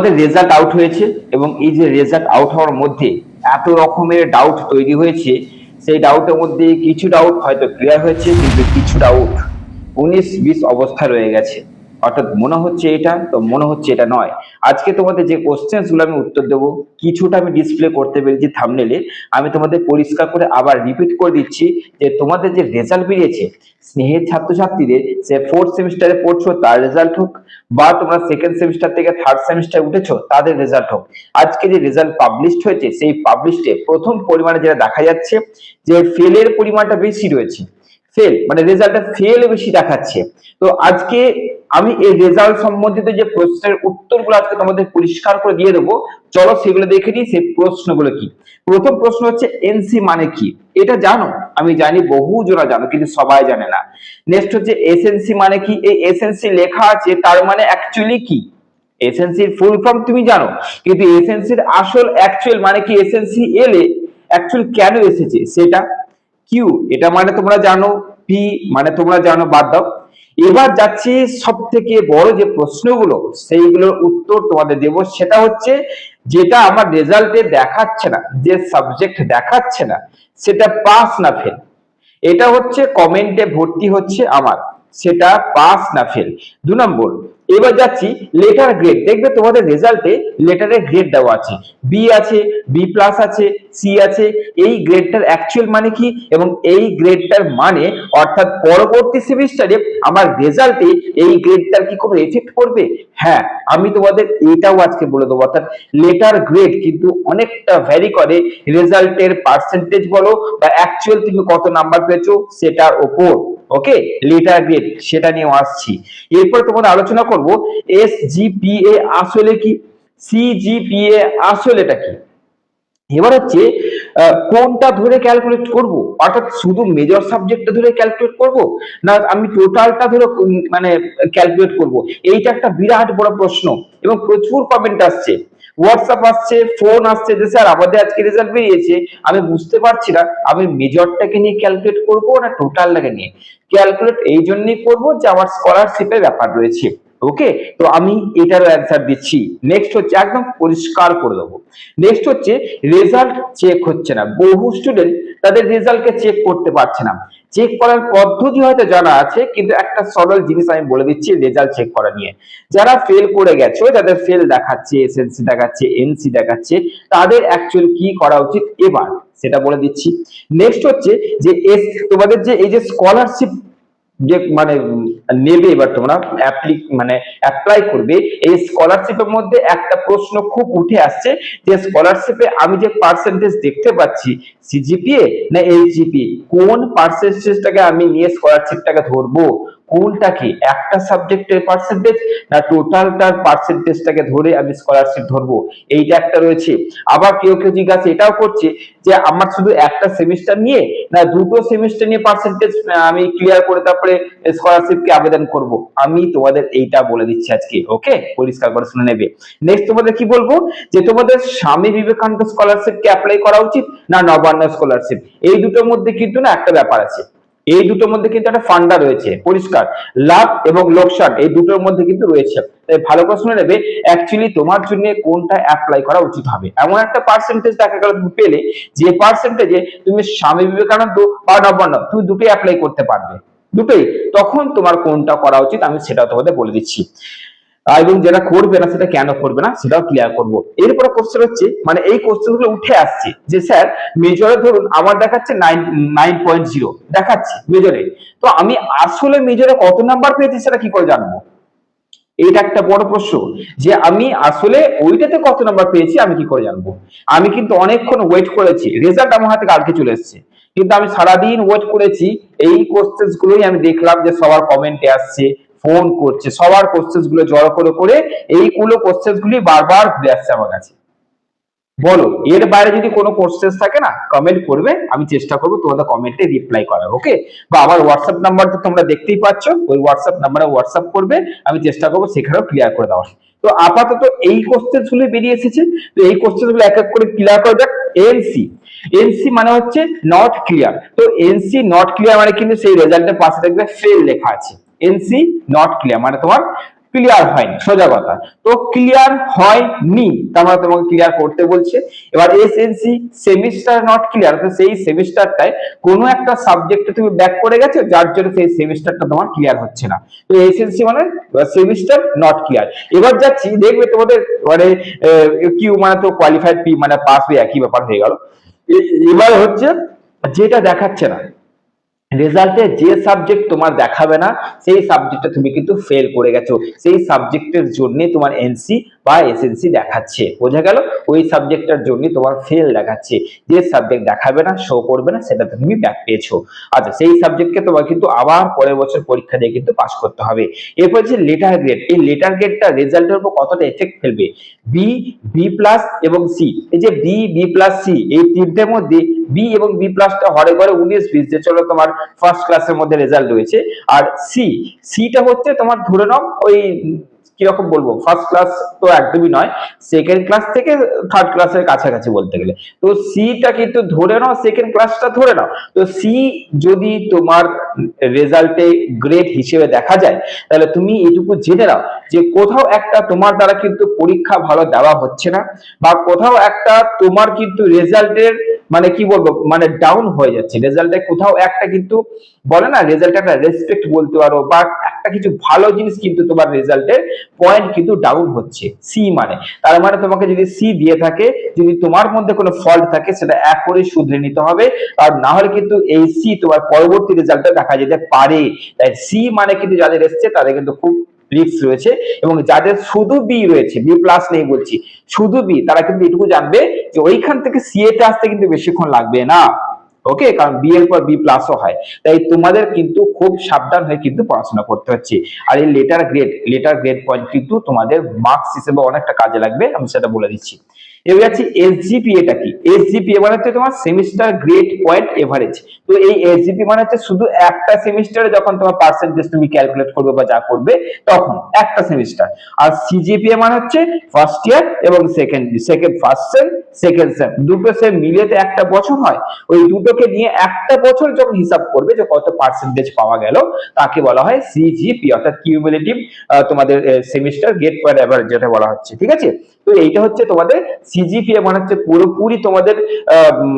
আমাদের result out হয়েছে এবং এই যে রেজাল্ট আউট হওয়ার মধ্যে এত রকমের ডাউট তৈরি হয়েছে, সেই ডাউটের মধ্যে কিছু ডাউট হয়তো ক্লিয়ার হয়েছে, কিন্তু কিছু ডাউট উনিশ বিশ অবস্থা রয়ে গেছে। অর্থাৎ মনে হচ্ছে এটা, তো মনে হচ্ছে এটা নয়। আজকে তোমাদের যে কোশ্চেন্সগুলো আমি উত্তর দেবো, কিছুটা আমি ডিসপ্লে করতে পেরেছি থামনেলে আমি তোমাদের পরিষ্কার করে আবার রিপিট করে দিচ্ছি যে তোমাদের যে রেজাল্ট বেরিয়েছে, স্নেহের ছাত্রছাত্রীদের সে ফোর্থ সেমিস্টারে পড়ছো, তার রেজাল্ট হোক, বা তোমরা সেকেন্ড সেমিস্টার থেকে থার্ড সেমিস্টার উঠেছো, তাদের রেজাল্ট হোক। আজকে যে রেজাল্ট পাবলিশড হয়েছে, সেই পাবলিশডে প্রথম পরিমাণে যেটা দেখা যাচ্ছে, যে ফেলের পরিমাণটা বেশি রয়েছে। ফেল মানে রেজাল্টটা ফেল বেশি দেখাচ্ছে। তো আজকে আমি এই রেজাল্ট সম্বন্ধিত যে প্রশ্নের উত্তরগুলো আজকে তোমাদের পরিষ্কার করে দিয়ে দেবো, চলো সেগুলো দেখে নিই, সেই প্রশ্নগুলো কি? প্রথম প্রশ্ন হচ্ছে, এনসি মানে কি? এটা জানো? আমি জানি, বহু জনা জানো, কিন্তু সবাই জানে না। নেক্সট হচ্ছে, এসএনসি মানে কি? এই এসএনসি লেখা আছে, তার মানে অ্যাকচুয়ালি কি? এসএনসির ফুল ফর্ম তুমি জানো, কিন্তু এসএনসির আসল অ্যাকচুয়াল মানে কি? এসএনসি এলে অ্যাকচুয়াল কেন এসেছে? সেটা কিউ এটা মানে তোমরা জানো পি মানে তোমরা জানো, বাদ দাও। এবার যাচ্ছি সব থেকে বড় যে প্রশ্নগুলো সেইগুলোর উত্তর তোমাদের দেব। সেটা হচ্ছে, যেটা আমার রেজাল্টে দেখাচ্ছে না, যে সাবজেক্ট দেখাচ্ছে না, সেটা পাস না ফেল এটা হচ্ছে কমেন্টে ভর্তি হচ্ছে আমার, সেটা পাস না ফেল দু নম্বর এবার যাচ্ছি লেটার গ্রেড দেখবে তোমাদের রেজাল্টে লেটারের গ্রেড দেওয়া আছে। বি আছে বি প্লাস আছে সি আছে। এই গ্রেডটার অ্যাকচুয়াল মানে কি? এবং এই গ্রেডটার মানে অর্থাৎ পরবর্তী সেমিস্টারে আমার রেজাল্টে এই গ্রেডটার কি কোনো এফেক্ট করবে হ্যাঁ আমি তোমাদের এটাও আজকে বলে দেবো। অর্থাৎ লেটার গ্রেড কিন্তু অনেকটা ভ্যারি করে রেজাল্টের পার্সেন্টেজ বলো বা অ্যাকচুয়াল তুমি কত নাম্বার পেয়েছ সেটার ওপর। ওকে? লেটার গ্রেড সেটা নিয়েও আসছি। এরপর তোমাদের আলোচনা করব এস জিপিএ আসলে কি? সিজিপিএ আসলে এটা কি? এবার হচ্ছে কোনটা ধরে ক্যালকুলেট করব? অর্থাৎ শুধু মেজর সাবজেক্টটা ধরে ক্যালকুলেট করব, না আমি টোটালটা ধরে মানে ক্যালকুলেট করব? এইটা একটা বিরাট বড় প্রশ্ন এবং প্রচুর কমেন্ট আসছে। হোয়াটসঅ্যাপ আসছে ফোন আসছে যে স্যার আমাদের আজকে রেজাল্ট বেরিয়েছে। আমি বুঝতে পারছি না, আমি মেজরটাকে নিয়ে ক্যালকুলেট করব না টোটালটাকে নিয়ে? ক্যালকুলেট এই জন্যই করব যে আমার স্কলারশিপের ব্যাপার রয়েছে। ওকে তো আমি এটারও অ্যান্সার দিচ্ছি। নেক্সট হচ্ছে একদম পরিষ্কার করে দেবো। নেক্সট হচ্ছে রেজাল্ট চেক হচ্ছে না। বহু স্টুডেন্ট তাদের রেজাল্টকে চেক করতে পারছে না। চেক করার পদ্ধতি হয়তো জানা আছে, কিন্তু একটা সরল জিনিস আমি বলে দিচ্ছি রেজাল্ট চেক করা নিয়ে। যারা ফেল করে গেছো, যাদের ফেল দেখাচ্ছে এসএনসি দেখাচ্ছে এনসি দেখাচ্ছে, তাদের অ্যাকচুয়াল কি করা উচিত? এবার সেটা বলে দিচ্ছি। নেক্সট হচ্ছে যে এস, তোমাদের যে, এই যে স্কলারশিপ যে মানে নেবে এবার তোমরা মানে অ্যাপ্লাই করবে, এই স্কলারশিপের মধ্যে একটা প্রশ্ন খুব উঠে আসছে যে স্কলারশিপে আমি যে পার্সেন্টেজ দেখতে পাচ্ছি সিজিপিএ না এইচজিপি কোন পার্সেন্টেজটাকে আমি নিয়ে স্কলারশিপটাকে ধরবো? কোনটাকে একটা সাবজেক্টের পার্সেন্টেজ না টোটালটার পার্সেন্টেজটাকে ধরে আমি স্কলারশিপ ধরবো? এইটা একটা রয়েছে। আবার কেউ কেউ জিজ্ঞাসা, এটাও করছে যে আমার শুধু একটা সেমিস্টার নিয়ে না দুটো সেমিস্টার নিয়ে পার্সেন্টেজ আমি ক্লিয়ার করে তারপরে স্কলারশিপকে আবেদন করব? আমি তোমাদের এইটা বলে দিচ্ছি আজকে ওকে পরিষ্কার করে শুনে নেবে। নেক্সট তোমাদের কি বলব? যে তোমাদের স্বামী বিবেকানন্দ স্কলারশিপকে অ্যাপ্লাই করা উচিত না নবান্ন স্কলারশিপ এই দুটোর মধ্যে কিন্তু না একটা ব্যাপার আছে। এই দুটোর মধ্যে কিন্তু একটা ফান্ডা রয়েছে, পরিষ্কার। লাভ এবং লোকসান এই দুটোর মধ্যে কিন্তু রয়েছে। তাই ভালো প্রশ্ন নেবে অ্যাকচুয়ালি তোমার জন্য কোনটা অ্যাপ্লাই করা উচিত হবে? এমন একটা পার্সেন্টেজ দেখা গেল তুমি পেলে, যে পার্সেন্টেজে তুমি স্বামী বিবেকানন্দ বা নবান্ন, তুমি দুটোই অ্যাপ্লাই করতে পারবে। দুটোই। তখন তোমার কোনটা করা উচিত আমি সেটা তোমাদের বলে দিচ্ছি। এবং যেটা করবে না, সেটা কেন করবে না, সেটাও ক্লিয়ার করব। এরপরে কোশ্চেন হচ্ছে মানে এই কোশ্চেনগুলো উঠে আসছে যে, স্যার মেজরে ধরুন আমার দেখাচ্ছে নাইন পয়েন্ট জিরো দেখাচ্ছে মেজরে তো আমি আসলে মেজরে কত নাম্বার পেয়েছি সেটা কি করে জানব? এইটা একটা বড় প্রশ্ন, যে আমি আসলে ওইটাতে কত নাম্বার পেয়েছি আমি কি করে জানব? আমি কিন্তু অনেকক্ষণ ওয়েট করেছি রেজাল্ট আমার হাতে কালকে চলে এসেছে। কিন্তু আমি সারাদিন ওয়েট করেছি, এই কোশ্চেন গুলোই আমি দেখলাম যে সবার কমেন্টে আসছে ফোন করছে, সবার কোশ্চেন্সগুলো জড়ো করে করে এইগুলো কোশ্চেন্স গুলি বারবার ঘুরে আসছে আমার কাছে। বলো, এর বাইরে যদি কোনো কোশ্চেন থাকে না কমেন্ট করবে, আমি চেষ্টা করব তোমাদের কমেন্টে রিপ্লাই করার ওকে বা আমার হোয়াটসঅ্যাপ নাম্বার তো তোমরা দেখতেই পাচ্ছ, ওই হোয়াটসঅ্যাপ নাম্বারে হোয়াটসঅ্যাপ করবে, আমি চেষ্টা করব সেখানেও ক্লিয়ার করে দেওয়ার। তো আপাতত এই কোশ্চেনগুলো বেরিয়ে এসেছে, তো এই কোশ্চেনগুলো এক এক করে ক্লিয়ার করে যাক এনসি এনসি মানে হচ্ছে নট ক্লিয়ার তো এনসি নট ক্লিয়ার মানে কিন্তু সেই রেজাল্টের পাশে দেখবে ফেল লেখা আছে। এনসি নট ক্লিয়ার মানে তোমার ক্লিয়ার হয়নি, সোজা কথা। তো ক্লিয়ার হয়নি, তার মানে তোমাকে ক্লিয়ার করতে বলছে। এবার S SNC semester not clear তো সেই সেমিস্টারটায় কোনো একটা সাবজেক্টে তুমি ব্যাক করে গেছো, যার জন্য সেই সেমিস্টারটা তোমার ক্লিয়ার হচ্ছে না। তো এসএনসি মানে সেমিস্টার নট ক্লিয়ার এবার যাচ্ছি, দেখবে তোমাদের মানে কিউ মানে তো কোয়ালিফাইড পি মানে পাস হয়ে একই ব্যাপার হয়ে গেল। এবার হচ্ছে, যেটা দেখাচ্ছে না রেজাল্টে যে সাবজেক্ট তোমার দেখাবে না, সেই সাবজেক্টটা তুমি কিন্তু ফেল করে গেছো। সেই সাবজেক্টের জন্য তোমার এনসি বা এসএনসি দেখাচ্ছে। বোঝা গেল? ওই সাবজেক্টটার জন্য তোমার ফেল দেখাচ্ছে। যে সাবজেক্ট দেখাবে না শো করবে না, সেটাতে তুমি ব্যাক পেয়েছ। আচ্ছা সেই সাবজেক্টকে তোমার কিন্তু আবার পরের বছর পরীক্ষা দিয়ে কিন্তু পাস করতে হবে। এরপর হচ্ছে লেটার গ্রেড এই লেটার গ্রেডটা রেজাল্টের উপর কতটা এফেক্ট ফেলবে? বি বি প্লাস এবং সি এই যে বি বি প্লাস সি এই তিনটের মধ্যে বি এবং বি প্লাসটা হরে ঘরে উনিশ, বিশ, যে চলো তোমার ফার্স্ট ক্লাসের মধ্যে রেজাল্ট রয়েছে। আর সি সিটা হচ্ছে তোমার ধরে নাও ওই কীরকম বলব? ফার্স্ট ক্লাস তো একদমই নয় সেকেন্ড ক্লাস থেকে থার্ড ক্লাসের কাছাকাছি বলতে গেলে। তো সিটা কিন্তু ধরে নাও সেকেন্ড ক্লাসটা ধরে নাও। তো সি যদি তোমার রেজাল্টে গ্রেড হিসেবে দেখা যায়, তাহলে তুমি এটুকু জেনে নাও যে কোথাও একটা তোমার দ্বারা কিন্তু পরীক্ষা ভালো দেওয়া হচ্ছে না, বা কোথাও একটা তোমার কিন্তু রেজাল্টের মানে কি বলব মানে ডাউন হয়ে যাচ্ছে। রেজাল্টে কোথাও একটা কিন্তু বলে না রেজাল্ট একটা রেসপেক্ট বলতে পারো, বা একটা কিছু ভালো জিনিস কিন্তু তোমার রেজাল্টের পয়েন্ট কিন্তু ডাউন হচ্ছে সি মানে। তার মানে তোমাকে যদি সি দিয়ে থাকে, যদি তোমার মধ্যে কোনো ফল্ট থাকে, সেটা এক করে শুধরে নিতে হবে। আর না হলে কিন্তু এই সি তোমার পরবর্তী রেজাল্টটা দেখা যেতে পারে। তাই সি মানে কিন্তু যাদের এসছে, তাদের কিন্তু খুব রিস্ক রয়েছে। এবং যাদের শুধু বি রয়েছে বি প্লাস নেই বলছি, শুধু বি তারা কিন্তু এটুকু জানবে যে ওইখান থেকে সি এতে আসতে কিন্তু বেশিক্ষণ লাগবে না। ওকে কারণ বি এর পর বি প্লাসও হয়। তাই তোমাদের কিন্তু খুব সাবধান হয়ে কিন্তু পড়াশোনা করতে হচ্ছে। আর এই letter grade letter grade point কিন্তু তোমাদের মার্কস হিসেবে অনেকটা কাজে লাগবে, আমি সেটা বলে দিচ্ছি। এবার যাচ্ছি এসজিপিএটা কি? এসজিপিএ মানে হচ্ছে তোমার সেমিস্টার গ্রেড পয়েন্ট এভারেজ তো এই এসজিপি মানে হচ্ছে শুধু একটা সেমিস্টারে যখন তোমার পার্সেন্টেজ তুমি ক্যালকুলেট করবে বা যা করবে, তখন একটা সেমিস্টার আর সিজিপিএ মানে হচ্ছে ফার্স্ট ইয়ার এবং second second first sem second sem দুটো সেম মিলিয়ে তো একটা বছর হয়। ওই দুটোকে নিয়ে একটা বছর যখন হিসাব করবে যে কত পার্সেন্টেজ পাওয়া গেল, তাকে বলা হয় সিজিপি অর্থাৎ কিউমুলেটিভ তোমাদের সেমিস্টার গেট পয়েন্ট এভারেজ যেটা বলা হচ্ছে, ঠিক আছে? তো এইটা হচ্ছে তোমাদের সিজিপিএ মানে হচ্ছে পুরোপুরি তোমাদের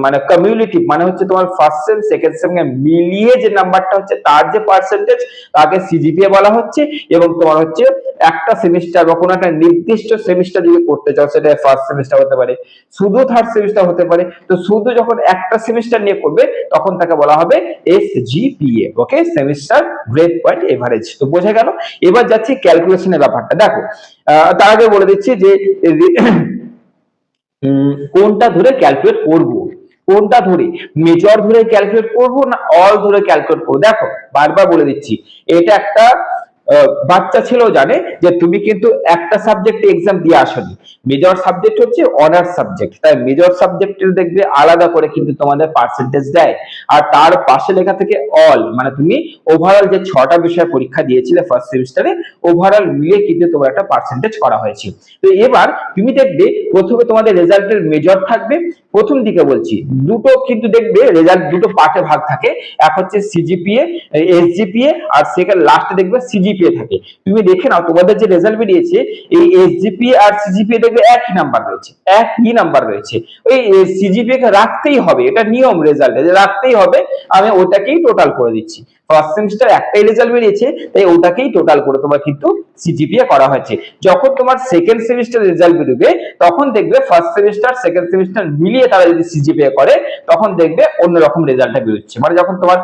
মানে কমিউনিটিভ মানে হচ্ছে তোমার ফার্স্ট সেম সেকেন্ড সেম মিলিয়ে যে নাম্বারটা হচ্ছে তার যে পার্সেন্টেজ তাকে সিজিপিএ বলা হচ্ছে এবং তোমার হচ্ছে একটা সেমিস্টার বা কোনো একটা নির্দিষ্ট সেমিস্টার যদি করতে চাও, সেটা ফার্স্ট সেমিস্টার হতে পারে, শুধু থার্ড সেমিস্টার হতে পারে, তো শুধু যখন একটা সেমিস্টার নিয়ে করবে, তখন তাকে বলা হবে S GPA okay semester grade point average তো বোঝা গেল? এবার যাচ্ছি ক্যালকুলেশনের ব্যাপারটা। দেখো তার আগে বলে দিচ্ছি যে কোনটা ধরে ক্যালকুলেট করব? কোনটা ধরে? মেজর ধরে ক্যালকুলেট করব না অল ধরে ক্যালকুলেট করব? দেখো, বারবার বলে দিচ্ছি, এটা একটা বাচ্চা ছেলেও জানে যে তুমি কিন্তু একটা সাবজেক্টে এক্সাম দিয়ে আসনি। মেজর সাবজেক্ট হচ্ছে অনার্স সাবজেক্ট তাই মেজর সাবজেক্টের দেখবে আলাদা করে কিন্তু তোমাদের পার্সেন্টেজ দেয়। আর তার পাশে লেখা থেকে অল মানে তুমি ওভারঅল যে ছটা বিষয় পরীক্ষা দিয়েছিলে ফার্স্ট সেমিস্টারে ওভারঅল মিলিয়ে কিন্তু তোমার একটা পার্সেন্টেজ করা হয়েছে। তো এবার তুমি দেখবে প্রথমে তোমাদের রেজাল্টের মেজর থাকবে প্রথম দিকে বলছি, দুটো কিন্তু দেখবে রেজাল্ট দুটো পার্টে ভাগ থাকে। এক হচ্ছে সিজিপিএ এস এসজিপিএ আর সেকেন্ড লাস্টে দেখবে সিজিপিএ থাকে। তুমি দেখে নাও, তোমাদের যে রেজাল্ট বেরিয়েছে, এই এস এসজিপিএ আর সিজিপিএ দেখবে একই নাম্বার রয়েছে, একই নাম্বার রয়েছে। ওই সিজিপিএ রাখতেই হবে, এটা নিয়ম রেজাল্টে রাখতেই হবে, আমি ওটাকেই টোটাল করে দিচ্ছি। ফার্স্ট সেমিস্টার একটাই রেজাল্ট বেরিয়েছে, তাই ওটাকেই টোটাল করে তোমার কিন্তু সিজিপিএ করা হয়েছে। যখন তোমার সেকেন্ড সেমিস্টার রেজাল্ট বেরোবে, তখন দেখবে ফার্স্ট সেমিস্টার সেকেন্ড সেমিস্টার মিলিয়ে তারা যদি সিজিপিএ করে, তখন দেখবে অন্যরকম রেজাল্টটা বেরোচ্ছে। মানে যখন তোমার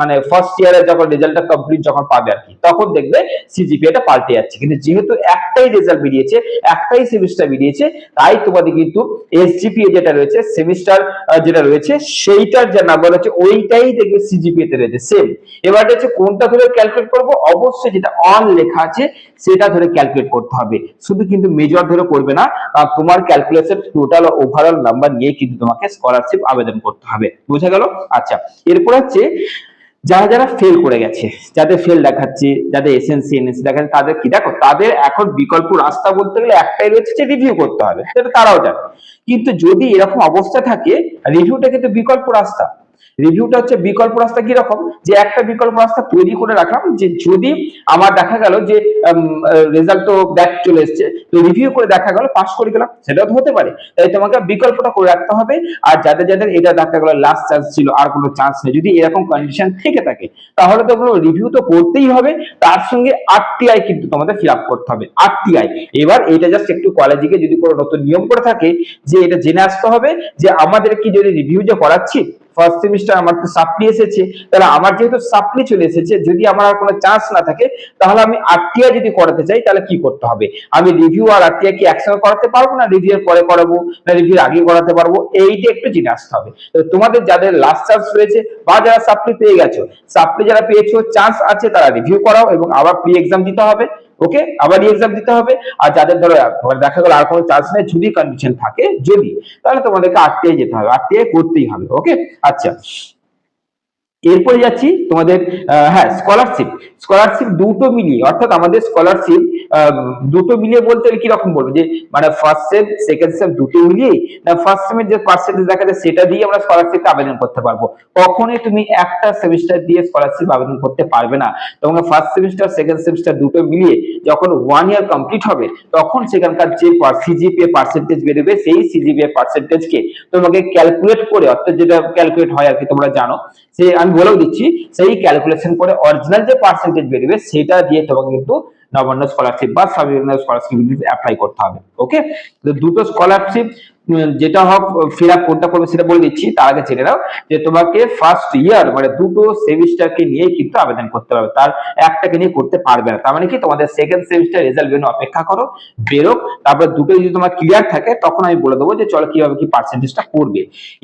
মানে ফার্স্ট ইয়ারে যখন রেজাল্টটা কমপ্লিট যখন পাবে আর কি, তখন দেখবে সিজিপিএটা পাল্টে যাচ্ছে। কিন্তু যেহেতু একটাই রেজাল্ট বেরিয়েছে, একটাই সেমিস্টার বেরিয়েছে, তাই তোমাদের কিন্তু এসজিপিএ যেটা রয়েছে সেমিস্টার যেটা রয়েছে, সেইটার যে নাম্বার হচ্ছে ওইটাই দেখবে সিজিপিএ তে রয়েছে। সেম এবার হচ্ছে কোনটা ধরে ক্যালকুলেট করব? অবশ্যই যেটা অন লেখা আছে, সেটা ধরে ক্যালকুলেট করতে হবে। শুধু কিন্তু মেজর ধরে করবে না তোমার ক্যালকুলেশন টোটাল ওভারঅল নাম্বার নিয়ে কিন্তু তোমাকে স্কলারশিপ আবেদন করতে হবে। বুঝা গেল? আচ্ছা এরপর হচ্ছে যারা যারা ফেল করে গেছে, যাদের ফেল দেখাচ্ছে, যাদের এসএনসি এনএসসি দেখাচ্ছে, তাদের কি? দেখো, তাদের এখন বিকল্প রাস্তা বলতে গেলে একটাই রয়েছে যে রিভিউ করতে হবে, সেটা তারাও জানে। কিন্তু যদি এরকম অবস্থা থাকে রিভিউটা কিন্তু বিকল্প রাস্তা। রিভিউটা হচ্ছে বিকল্প রাস্তা কি রকম যে একটা বিকল্প রাস্তা তৈরি করে রাখলাম, যে যদি আমার দেখা গেল যে রেজাল্ট তো ব্যাক চলে এসছে, তো রিভিউ করে দেখা গেল পাস করে গেলাম, সেটাও তো হতে পারে। তাই তোমাকে বিকল্পটা করে রাখতে হবে, আর যাদের যাদের এটা দেখা গেল লাস্ট চান্স ছিল, আর কোনো চান্স নেই, যদি এরকম কন্ডিশন থেকে থাকে, তাহলে তো রিভিউ তো করতেই হবে, তার সঙ্গে আরটিআই কিন্তু তোমাদের ফিল আপ করতে হবে আরটিআই এবার এটা জাস্ট একটু কলেজে গিয়ে যদি কোনো নতুন নিয়ম করে থাকে, যে এটা জেনে আসতে হবে, যে আমাদের কি যদি রিভিউ যে করাচ্ছি ফার্স্ট সেমিস্টার আমার তো সাপ্লি এসেছে, তাহলে আমার যেহেতু সাপ্লি চলে এসেছে, যদি আমার আর কোনো চান্স না থাকে, তাহলে আমি আরটিআই যদি করাতে চাই, তাহলে কি করতে হবে? আমি রিভিউ আর আরটিআই কি একসঙ্গে করাতে পারব না রিভিউ পরে করাবো, না রিভিউ আগে করাতে পারব? এইটা একটু জেনে আসতে হবে। তো তোমাদের যাদের লাস্ট চান্স রয়েছে, বা যারা সাপ্লি পেয়ে গেছো সাপ্লি যারা পেয়েছ চান্স আছে তারা রিভিউ করাও এবং আবার প্রি এক্সাম দিতে হবে। ওকে আবার এক্সাম দিতে হবে। আর যাদের ধরো দেখা গেল আর কোনো চান্স নেই, যদি কন্ডিশন থাকে, যদি, তাহলে তোমাদেরকে আটটিআই যেতে হবে। আটটিআই করতেই হবে ওকে আচ্ছা। এরপরে যাচ্ছি তোমাদের হ্যাঁ স্কলারশিপ স্কলারশিপ দুটো মিলিয়ে, অর্থাৎ আমাদের স্কলারশিপ দুটো মিলিয়ে বলতে গেলে কীরকম বলব? যে মানে ফার্স্ট সেম সেকেন্ড সেম দুটো মিলিয়ে না ফার্স্ট সেমের যে পার্সেন্টেজ দেখা যায়, সেটা দিয়ে আমরা স্কলারশিপে আবেদন করতে পারব। কখনোই তুমি একটা সেমিস্টার দিয়ে স্কলারশিপ আবেদন করতে পারবে না। তোমাকে ফার্স্ট সেমিস্টার সেকেন্ড সেমিস্টার দুটো মিলিয়ে যখন ওয়ান ইয়ার কমপ্লিট হবে, তখন সেখানকার যে সিজিপিএ পার্সেন্টেজ বেরোবে, সেই সিজিপিএ পার্সেন্টেজকে তোমাকে ক্যালকুলেট করে, অর্থাৎ যেটা ক্যালকুলেট হয় আর কি, তোমরা জানো, সে আমি বলেও দিচ্ছি সেই ক্যালকুলেশন করে অরিজিনাল যে পার্সেন্টেজ বেরোবে সেটা দিয়ে তোমাকে কিন্তু নবান্ন স্কলারশিপ বা সাবজেক্ট স্কলারশিপ অ্যাপ্লাই করতে হবে ওকে দুটো স্কলারশিপ যেটা হোক ফিল আপ কোনটা করবে সেটা বলে দিচ্ছি, তার আগে জেনে নাও যে তোমাকে ফার্স্ট ইয়ার মানে দুটো সেমিস্টারকে নিয়ে কিন্তু আবেদন করতে হবে, তার একটাকে নিয়ে করতে পারবে না, তার মানে কি? তোমাদের সেকেন্ড সেমিস্টার রেজাল্ট বেরোনো অপেক্ষা করো, বেরোক, তারপর দুটো যদি তোমার ক্লিয়ার থাকে, তখন আমি বলে দেবো যে চলো কীভাবে কি পার্সেন্টেজটা করবে।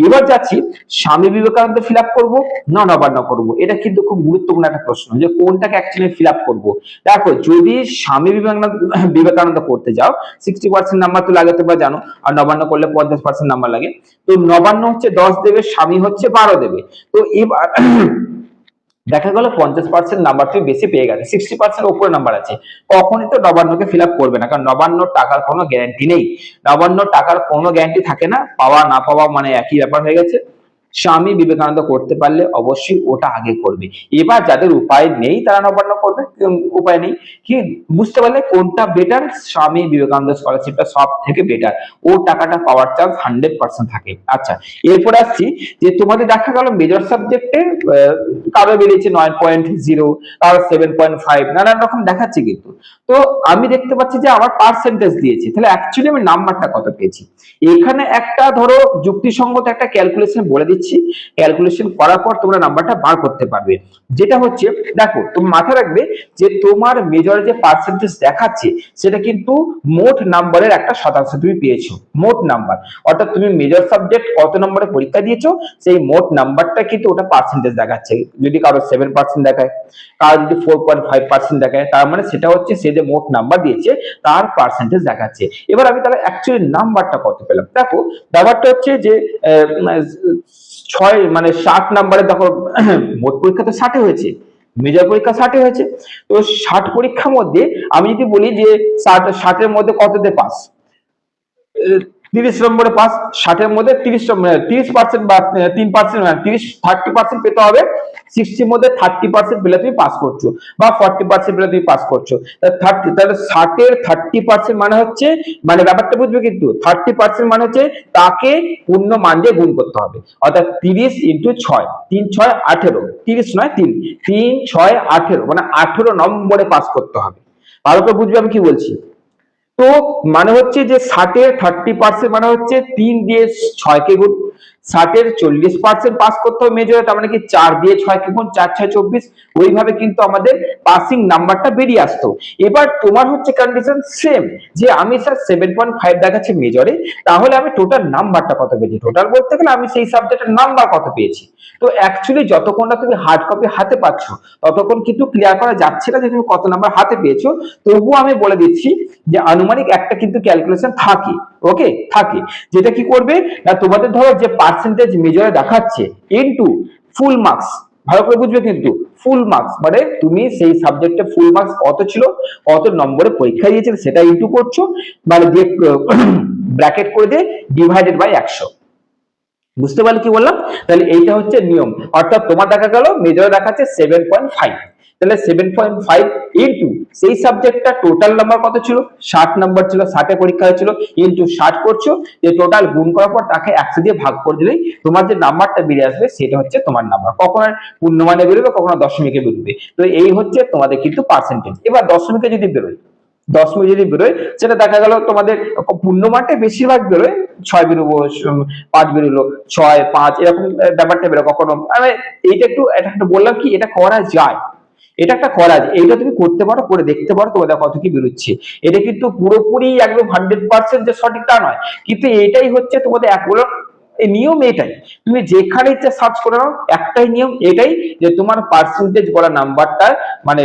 এবার যাচ্ছি, স্বামী বিবেকানন্দ ফিল আপ করব না নবান্ন করব? এটা কিন্তু খুব গুরুত্বপূর্ণ একটা প্রশ্ন, যে কোনটাকে অ্যাকচুয়ালি ফিল আপ করব? দেখো, যদি স্বামী বিবেকানন্দ বিবেকানন্দ করতে যাও সিক্সটি পার্সেন্ট নাম্বার তো লাগে তোমরা জানো, আর নবান্ন করলে পঞ্চাশ পার্সেন্ট নাম্বার লাগে। তো নবান্ন হচ্ছে দশ দেবে স্বামী হচ্ছে বারো দেবে। তো এবার দেখা গেল পঞ্চাশ পার্সেন্ট নাম্বার তুমি বেশি পেয়ে গেছে সিক্সটি পার্সেন্ট উপরে নাম্বার আছে। কখনই তো নবান্নকে ফিল আপ করবে না, কারণ নবান্ন টাকার কোনো গ্যারান্টি নেই। নবান্ন টাকার কোনো গ্যারান্টি থাকে না, পাওয়া না পাওয়া মানে একই ব্যাপার হয়ে গেছে। স্বামী বিবেকানন্দ করতে পারলে অবশ্যই ওটা আগে করবে। এবার যাদের উপায় নেই, তারা নবান্ন করবে উপায় নেই। কি? বুঝতে পারলে কোনটা বেটার স্বামী বিবেকানন্দ স্কলারশিপটা সব থেকে বেটার ও টাকাটা পাওয়ার চান্স হান্ড্রেড পার্সেন্ট থাকে। আচ্ছা এরপর আসছি যে তোমাদের দেখা গেল মেজর সাবজেক্টে কারও বেরিয়েছে নয় পয়েন্ট জিরো কারও সেভেন পয়েন্ট ফাইভ নানান রকম দেখাচ্ছে কিন্তু। তো আমি দেখতে পাচ্ছি যে আমার পার্সেন্টেজ দিয়েছে। তাহলে অ্যাকচুয়ালি আমি নাম্বারটা কত পেয়েছি? এখানে একটা ধরো যুক্তিসঙ্গত একটা ক্যালকুলেশন বলে দিচ্ছি। ক্যালকুলেশন করার পর তোমরা নাম্বারটা বার করতে পারবে। যেটা হচ্ছে, দেখো, তুমি মাথায় রাখবে যে তোমার মেজরে যে পার্সেন্টেজ দেখাচ্ছে, সেটা কিন্তু মোট নাম্বারের একটা শতাংশ তুমি পেয়েছ, মোট নাম্বার অর্থাৎ তুমি মেজর সাবজেক্ট কত নম্বরে পরীক্ষা দিয়েছ, সেই মোট নাম্বারটা কিন্তু ওটা পার্সেন্টেজ দেখাচ্ছে। যদি কারও সেভেন পার্সেন্ট দেখায়, কারও যদি ফোর পয়েন্ট ফাইভ পার্সেন্ট দেখায়, তার মানে সেটা হচ্ছে সে যে মোট নাম্বার দিয়েছে, তার পার্সেন্টেজ দেখাচ্ছে। এবার আমি তাহলে অ্যাকচুয়ালি নাম্বারটা কত পেলাম? দেখো, ব্যাপারটা হচ্ছে যে ছয় মানে ষাট নাম্বারে দেখো, মোট পরীক্ষা তো ষাটে হয়েছে মেজর পরীক্ষা ষাটে হয়েছে। তো ষাট পরীক্ষার মধ্যে আমি যদি বলি যে ষাট, ষাটের মধ্যে কততে পাস তিরিশ নম্বরে পাস ষাটের মধ্যে তিরিশ তিরিশ পার্সেন্ট বা তিন পার্সেন্ট তিরিশ থার্টি পার্সেন্ট পেতে হবে। সিক্সটির মধ্যে থার্টি পার্সেন্ট পেলে তুমি পাস করছ বা ফর্টি পার্সেন্ট পেলে তুমি পাস করছ। থার্টি তাহলে ষাটের থার্টি পার্সেন্ট মানে হচ্ছে মানে ব্যাপারটা বুঝবে কিন্তু থার্টি পার্সেন্ট মানে হচ্ছে তাকে পূর্ণ মান দিয়ে গুণ করতে হবে। অর্থাৎ তিরিশ ইন্টু ছয়, তিন, ছয়, আঠেরো, তিরিশ নয়, তিন তিন, ছয়, আঠেরো মানে আঠেরো নম্বরে পাস করতে হবে। ভালো করে বুঝবে আমি কি বলছি? তো মানে হচ্ছে যে ষাটের থার্টি পার্সেন্ট মানে হচ্ছে তিন দিয়ে ছয়কে গুণ। ষাটের চল্লিশ পার্সেন্ট পাস করতে হবে মেজরে তার মানে কি চার দিয়ে ছয়কে গুণ চার ছয় চব্বিশ, ওইভাবে কিন্তু আমাদের পাসিং নাম্বারটা বেরিয়ে আসতো। এবার তোমার হচ্ছে কন্ডিশন সেম যে আমি স্যার সেভেন পয়েন্ট ফাইভ দেখাচ্ছি মেজরে তাহলে আমি টোটাল নাম্বারটা কত পেয়েছি? টোটাল বলতে গেলে আমি সেই সাবজেক্টের নাম্বার কত পেয়েছি? তো অ্যাকচুয়ালি যতক্ষণ না তুমি হার্ড কপি হাতে পাচ্ছ, ততক্ষণ কিন্তু ক্লিয়ার করা যাচ্ছে না যে তুমি কত নাম্বার হাতে পেয়েছ। তবুও আমি বলে দিচ্ছি যে আনুমানিক একটা কিন্তু ক্যালকুলেশন থাকে ওকে থাকে। যেটা কি করবে? না তোমাদের ধরো যে পার্সেন্টেজ মেজরে দেখাচ্ছে। ইনটু ফুল মার্কস ভালো করে বুঝবে কিন্তু ফুল মার্কস মানে তুমি সেই সাবজেক্টে ফুল মার্কস কত ছিল, কত নম্বরে পরীক্ষা দিয়েছিলে সেটা ইনটু করছ। মানে দিয়ে ব্র্যাকেট করে দিয়ে ডিভাইডেড বাই একশো। বুঝতে পারলে কি বললাম? তাহলে এইটা হচ্ছে নিয়ম। অর্থাৎ তোমার দেখা গেল, মেজর দেখাচ্ছে সেভেন পয়েন্ট ফাইভ তাহলে সেভেন পয়েন্ট ফাইভ ইন্টু সেই সাবজেক্টটা টোটাল নাম্বার কত ছিল? ষাট নাম্বার ছিল ষাটে পরীক্ষা হয়েছিল। ইন্টু ষাট করছ, যে টোটাল গুণ করার পর তাকে একশো দিয়ে ভাগ করে দিলেই তোমার যে নাম্বারটা বেরিয়ে আসবে, সেটা হচ্ছে তোমার নাম্বার কখনো পূর্ণমানে বেরোবে, কখনো দশমিকে বেরোবে। তো এই হচ্ছে তোমাদের কিন্তু পার্সেন্টেজ এবার দশমিকে যদি বেরোয় দশমিক যদি বেরোয়, সেটা দেখা গেল তোমাদের পূর্ণ মাঠে বেশিরভাগ বেরোয় ছয় বেরোবো পাঁচ বেরোলো, ছয়, পাঁচ, এরকম ব্যাপারটা বেরো কখনো। মানে এইটা একটু, এটা একটা বললাম কি, এটা করা যায়। এটা একটা করা যায়। এইটা তুমি করতে পারো, করে দেখতে পারো, তোমাদের কত কি বেরোচ্ছে। এটা কিন্তু পুরোপুরি একদম হান্ড্রেড পার্সেন্ট যে সঠিক তা নয়। কিন্তু এটাই হচ্ছে তোমাদের একগুলো এই নিয়ম এটাই। তুমি যেখানে ইচ্ছা সার্চ করে নাও, একটাই নিয়ম এটাই যে তোমার পার্সেন্টেজ বলা নাম্বারটা মানে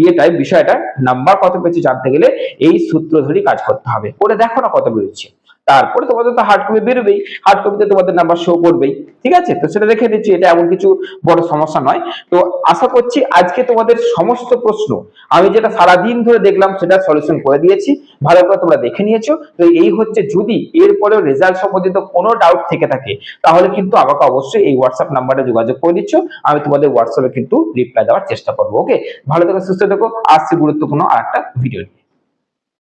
ইয়েটাই বিষয়টা নাম্বার কত পেয়েছে জানতে গেলে এই সূত্র ধরেই কাজ করতে হবে। করে দেখো না কত বেরোচ্ছে। তারপরে তোমাদের তো হার্ড কপি বেরোবেই হার্ড কপিতে তোমাদের নাম্বার শো করবেই, ঠিক আছে? তো সেটা দেখে দিচ্ছি এটা এমন কিছু বড় সমস্যা নয়। তো আশা করছি আজকে তোমাদের সমস্ত প্রশ্ন আমি যেটা সারাদিন ধরে দেখলাম সেটা সলিউশন করে দিয়েছি, ভালো করে তোমরা দেখে নিয়েছো। তো এই হচ্ছে যদি এরপরেও রেজাল্ট সম্বন্ধিত কোনো ডাউট থেকে থাকে, তাহলে কিন্তু আমাকে অবশ্যই এই হোয়াটসঅ্যাপ নাম্বারে যোগাযোগ করে দিচ্ছ, আমি তোমাদের হোয়াটসঅ্যাপে কিন্তু রিপ্লাই দেওয়ার চেষ্টা করব ওকে ভালো থেকো, সুস্থ থেকো, আসছে গুরুত্বপূর্ণ আর একটা ভিডিও নিয়ে।